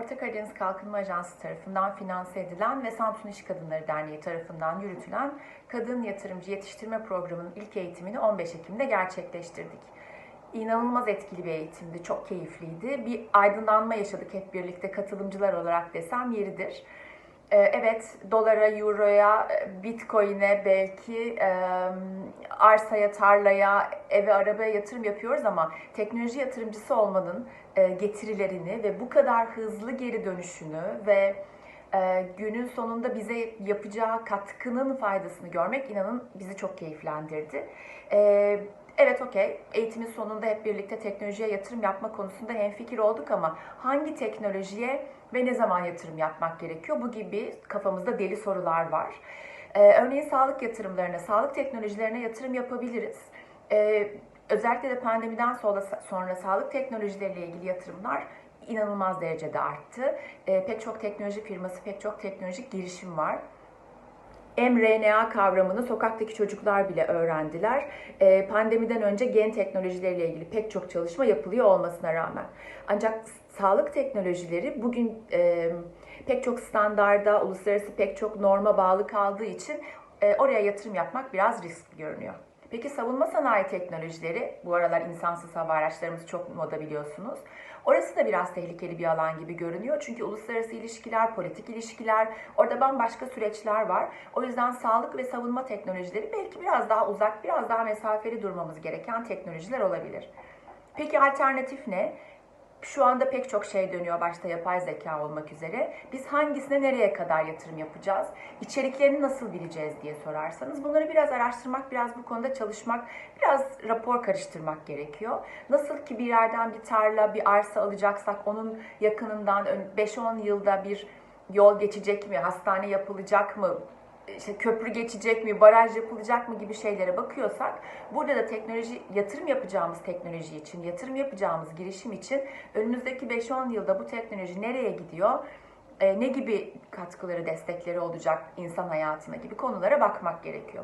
Orta Karadeniz Kalkınma Ajansı tarafından finanse edilen ve Samsun İş Kadınları Derneği tarafından yürütülen Kadın Yatırımcı Yetiştirme Programı'nın ilk eğitimini 15 Ekim'de gerçekleştirdik. İnanılmaz etkili bir eğitimdi, çok keyifliydi. Bir aydınlanma yaşadık hep birlikte katılımcılar olarak desem yeridir. Ee, Evet, dolara, euroya, bitcoin'e belki e, arsaya, tarlaya, eve, arabaya yatırım yapıyoruz ama teknoloji yatırımcısı olmanın e, getirilerini ve bu kadar hızlı geri dönüşünü ve e, günün sonunda bize yapacağı katkının faydasını görmek inanın bizi çok keyiflendirdi. E, Evet okey, eğitimin sonunda hep birlikte teknolojiye yatırım yapma konusunda hemfikir olduk ama hangi teknolojiye ve ne zaman yatırım yapmak gerekiyor? Bu gibi kafamızda deli sorular var. Ee, örneğin sağlık yatırımlarına, sağlık teknolojilerine yatırım yapabiliriz. Ee, özellikle de pandemiden sonra, sonra sağlık teknolojileriyle ilgili yatırımlar inanılmaz derecede arttı. Ee, pek çok teknoloji firması, pek çok teknolojik girişim var mRNA kavramını sokaktaki çocuklar bile öğrendiler. Ee, pandemiden önce gen teknolojileriyle ilgili pek çok çalışma yapılıyor olmasına rağmen. Ancak sağlık teknolojileri bugün e, pek çok standarda, uluslararası pek çok norma bağlı kaldığı için e, oraya yatırım yapmak biraz riskli görünüyor. Peki savunma sanayi teknolojileri, bu aralar insansız hava araçlarımız çok moda biliyorsunuz. Orası da biraz tehlikeli bir alan gibi görünüyor. Çünkü uluslararası ilişkiler, politik ilişkiler, orada bambaşka süreçler var. O yüzden sağlık ve savunma teknolojileri belki biraz daha uzak, biraz daha mesafeli durmamız gereken teknolojiler olabilir. Peki alternatif ne? Şu anda pek çok şey dönüyor başta yapay zeka olmak üzere. Biz hangisine nereye kadar yatırım yapacağız? İçeriklerini nasıl bileceğiz diye sorarsanız bunları biraz araştırmak, biraz bu konuda çalışmak, biraz rapor karıştırmak gerekiyor. Nasıl ki bir yerden bir tarla, bir arsa alacaksak onun yakınından 5-10 yılda bir yol geçecek mi, hastane yapılacak mı, işte köprü geçecek mi, baraj yapılacak mı gibi şeylere bakıyorsak burada da teknoloji yatırım yapacağımız teknoloji için, yatırım yapacağımız girişim için önümüzdeki 5-10 yılda bu teknoloji nereye gidiyor? e, ne gibi katkıları, destekleri olacak insan hayatına gibi konulara bakmak gerekiyor.